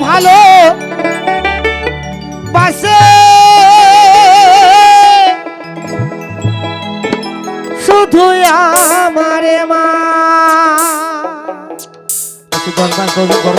ভালো। বাসে। শুধু আমারে মা। গর্ব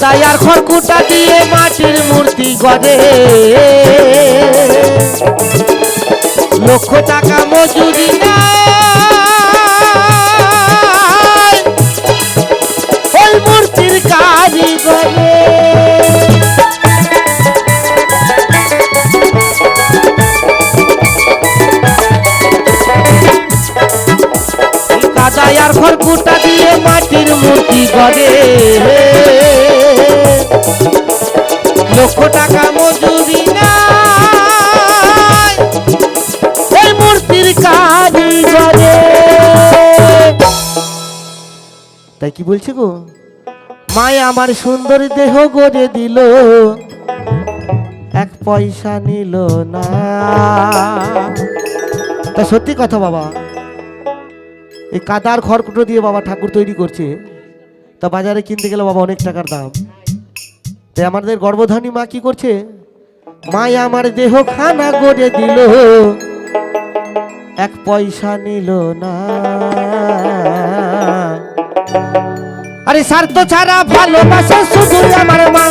কাদাই আর খড়কুটা দিয়ে মাটির মূর্তি গড়ে। লক্ষ টাকা মজুরি ওই মূর্তির কারিগরে এই আর খড়কুটা দিয়ে মাটির মূর্তি গড়ে। লক্ষ টাকা মজুরি নাই। মূর্তির কারিগরে তাই কি বলছে গো? আমার সুন্দর দেহ গড়ে দিল। এক পয়সা নিল না। তা সত্যি কথা বাবা, এই কাদার খড়কুটো দিয়ে বাবা ঠাকুর তৈরি করছে। তা বাজারে কিনতে গেলে বাবা অনেক টাকার দাম। তাই আমাদের গর্ভধানী মা কি করছে? মাই আমার দেহ খানা গড়ে দিল। এক পয়সা নিল না। আরে স্বার্থ ছাড়া ভালোবাসা শুধু আমার মা।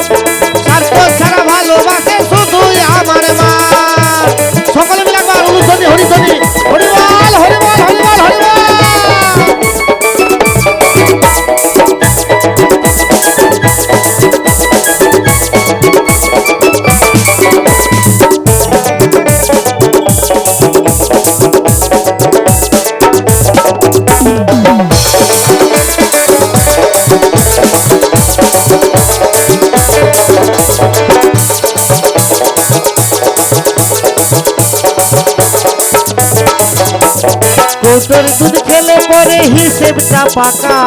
কৌটোর দুধ খেলে পরে হিসেবটা পাকা।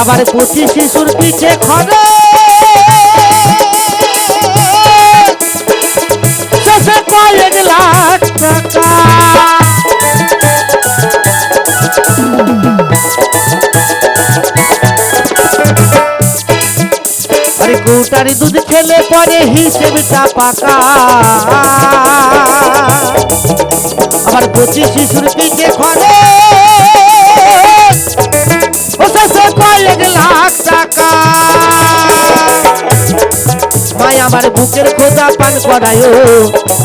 আবার পুঁথি শিশুর পিছে খরচ আরে কৌটারে দুধ খেলে পরে হিসেবটা পাকা। আবার কচি শিশুর ও শেষে কয়েক আমার বুকের খোঁজা পান করায়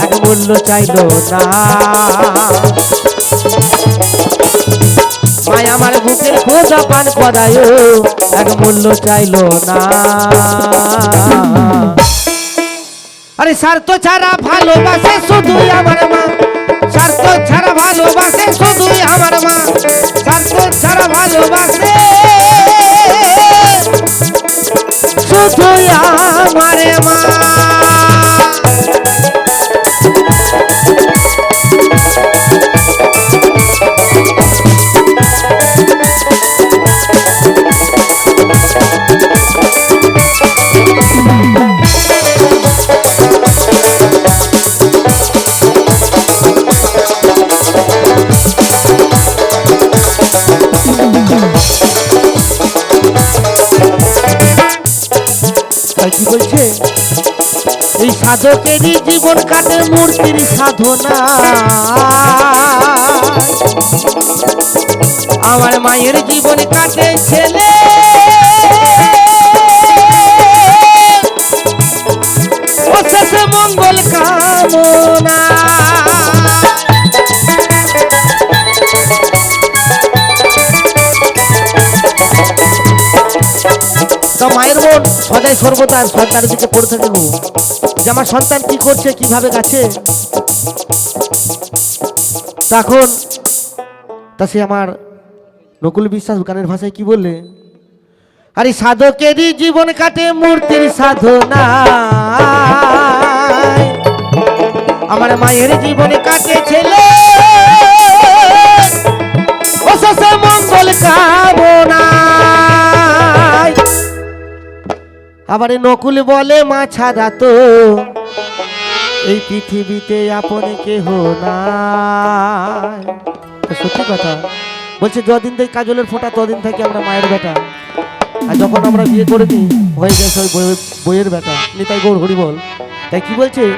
এক মূল্য চাইলো না। খোঁজা পান করায় এক মূল্য চাইল না। আরে স্বার্থ ছাড়া ভালোবাসে তাই কি বলছে এই সাধকেরই জীবন কাটে মূর্তির সাধনা। আমার মায়ের জীবন কাটে ছেলে মায়ের মন সদাই সর্বদা সন্তানের দিকে পড়ে থাকে গো যে আমার সন্তান কি করছে, কীভাবে গেছে? তখন তা সে আমার নকুল বিশ্বাস গানের ভাষায় কি বললে? আরে সাধকেরই জীবন কাটে, মূর্তির সাধনা। আমার মায়ের জীবনে কাটে, ছেলে। মঙ্গল কামনা আবার নকুল বলে, মা ছাড়া তো এই পৃথিবীতে আপন কেহ না সত্যি কথা, বলছে, যদিন থেকে কাজলের ফোঁটা, তদিন থেকে আমরা মায়ের বেটা। আর যখন আমরা বিয়ে করে নিই হয়ে গেছে ওই বইয়ের- বেটা, নিতাই গৌর হরি বল। তাই কি বলছে?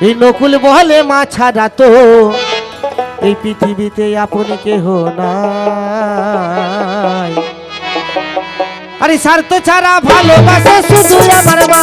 এই নকুল বলে, মা ছাড়া তো এই পৃথিবীতে আপন কেহ নাই। আরে স্বার্থ ছাড়া ভালোবাসা শুধু আমার মা